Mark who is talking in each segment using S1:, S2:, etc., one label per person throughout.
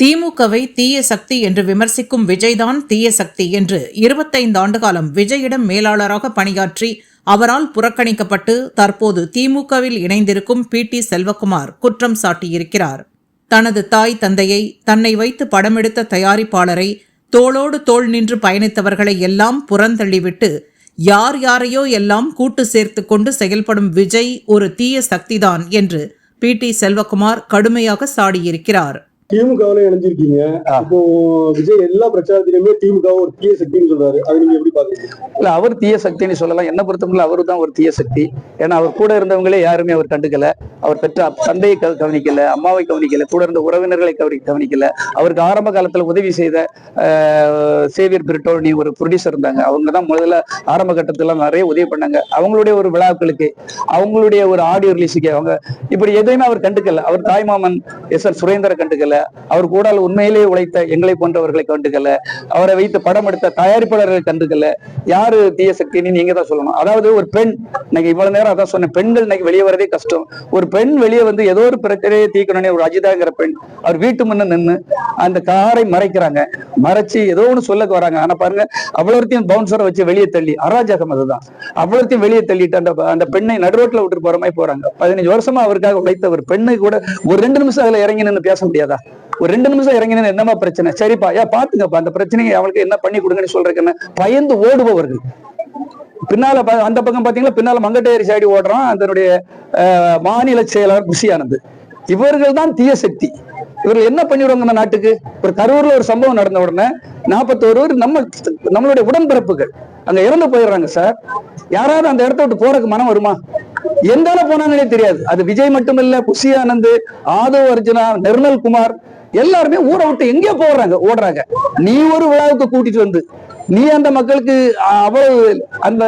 S1: திமுகவை தீய சக்தி என்று விமர்சிக்கும் விஜய்தான் தீய சக்தி என்று இருபத்தைந்து ஆண்டுகாலம் விஜயிடம் மேலாளராக பணியாற்றி அவரால் புறக்கணிக்கப்பட்டு தற்போது திமுகவில் இணைந்திருக்கும் பி டி செல்வகுமார் குற்றம் சாட்டியிருக்கிறார். தனது தாய் தந்தையை தன்னை வைத்து படமெடுத்த தயாரிப்பாளரை தோளோடு தோள் நின்று பயணித்தவர்களை எல்லாம் புறந்தள்ளிவிட்டு யார் யாரையோ எல்லாம் கூட்டு சேர்த்து கொண்டு செயல்படும் விஜய் ஒரு தீய சக்திதான் என்று பி டி செல்வகுமார் கடுமையாக சாடியிருக்கிறார்.
S2: திமுகவுல இணைஞ்சிருக்கீங்க. இப்போ விஜய் எல்லா பிரச்சாரத்திலுமே திமுக ஒரு தீய சக்தின்னு சொல்றாரு. அது நீங்க எப்படி பாக்குறீங்க
S3: இல்ல அவர் தீய சக்தின்னு சொல்லலாம். என்ன பொறுத்தவரை அவரு தான் ஒரு தீய சக்தி. ஏன்னா அவர் கூட இருந்தவங்களே யாருமே அவர் கண்டுக்கல. அவர் பெற்ற தந்தையை கவ- கவனிக்கல அம்மாவை கவனிக்கல கூட இருந்த உறவினர்களை கவனி கவனிக்கல. அவருக்கு ஆரம்ப காலத்துல உதவி செய்த சேவியர் பிரிட்டோனி ஒரு ப்ரொடியூசர் இருந்தாங்க. அவங்க தான் முதல்ல ஆரம்ப கட்டத்துல நிறைய உதவி பண்ணாங்க. அவங்களுடைய ஒரு விழாக்களுக்கு அவங்களுடைய ஒரு ஆடியோ ரிலீஸுக்கு அவங்க இப்படி எதையுமே அவர் கண்டுக்கல. அவர் தாய்மாமன் எஸ் எல் சுரேந்தரை கண்டுக்கல. அவர் கூட உண்மையிலேயே உழைத்த எங்களை போன்றவர்களை கண்டுக்கல. அவரை வைத்து படம் எடுத்த தயாரிப்பாளர்களை கண்டுக்கல. யாரு தீய சக்தின்னு நீங்க தான் சொல்லணும். அதாவது ஒரு பெண் இன்னைக்கு இவ்வளவு நேரம் அதான் சொன்னேன் பெண்கள் இன்னைக்கு வெளியே வரதே கஷ்டம். ஒரு பெண் வெளியே வந்து ஏதோ ஒரு பிரச்சனையை தீக்கணும்னே ஒரு அஜிதாங்கிற பெண் அவர் வீட்டு முன்ன நின்னு அந்த காரை மறைக்கிறாங்க. மறைச்சு ஏதோ ஒண்ணு சொல்ல வராங்க. ஆனா பாருங்க அவ்வளோத்தையும் பவுன்சரை வச்சு வெளியே தள்ளி. அராஜகம் அதுதான். அவ்வளோத்தையும் வெளியே தள்ளிட்டு அந்த அந்த பெண்ணை நடுரோட்டில் விட்டுட்டு போற மாதிரி போறாங்க. பதினஞ்சு வருஷமா அவருக்காக உழைத்த ஒரு பெண்ணை கூட ஒரு ரெண்டு நிமிஷம் அதுல இறங்கி நின்று பேச முடியாதா? ஒரு ரெண்டு நிமிஷம் இறங்கி நின்னு என்னமா பிரச்சனை? சரிப்பா ஏன் பாத்துங்கப்பா அந்த பிரச்சனையை அவளுக்கு என்ன பண்ணி கொடுங்கன்னு சொல்றதுக்கு பயந்து ஓடுபவர்கள். பின்னால அந்த பக்கம் பாத்தீங்கன்னா பின்னால மங்கட்டேரி சைடு ஓடுறான் அதனுடைய மாநில செயலாளர் குஷியானது இவர்கள் தான் தீய சக்தி. இவர்கள் என்ன பண்ணிவிடுவாங்க இந்த நாட்டுக்கு? ஒரு கரூர்ல ஒரு சம்பவம் நடந்த உடனே நாற்பத்தோரு நம்ம நம்மளுடைய உடன்பிறப்புகள். அங்க இறந்து போயிடுறாங்க சார். யாராவது அந்த இடத்த விட்டு போறதுக்கு மனம் வருமா? எந்த போனாங்கன்னே தெரியாது. அது விஜய் மட்டும் இல்ல குஷி ஆனந்த் ஆதவ் அர்ஜுனா நிர்மல் குமார் எல்லாருமே ஊரை விட்டு எங்கேயோ போடுறாங்க ஓடுறாங்க. நீ ஒரு விழாவுக்கு கூட்டிட்டு வந்து நீ அந்த மக்களுக்கு அவ்வளவு அந்த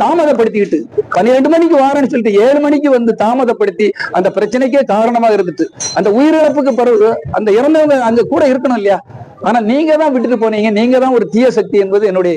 S3: தாமதப்படுத்திக்கிட்டு பன்னிரெண்டு மணிக்கு வாரன்னு சொல்லிட்டு ஏழு மணிக்கு வந்து தாமதப்படுத்தி அந்த பிரச்சனைக்கே காரணமாக இருந்துட்டு அந்த உயிரிழப்புக்கு பிறகு அந்த இறந்தவங்க அங்க கூட இருக்கணும் இல்லையா? ஆனா நீங்க தான் விட்டுட்டு போனீங்க நீங்க தான் ஒரு தீய சக்தி என்பது என்னுடைய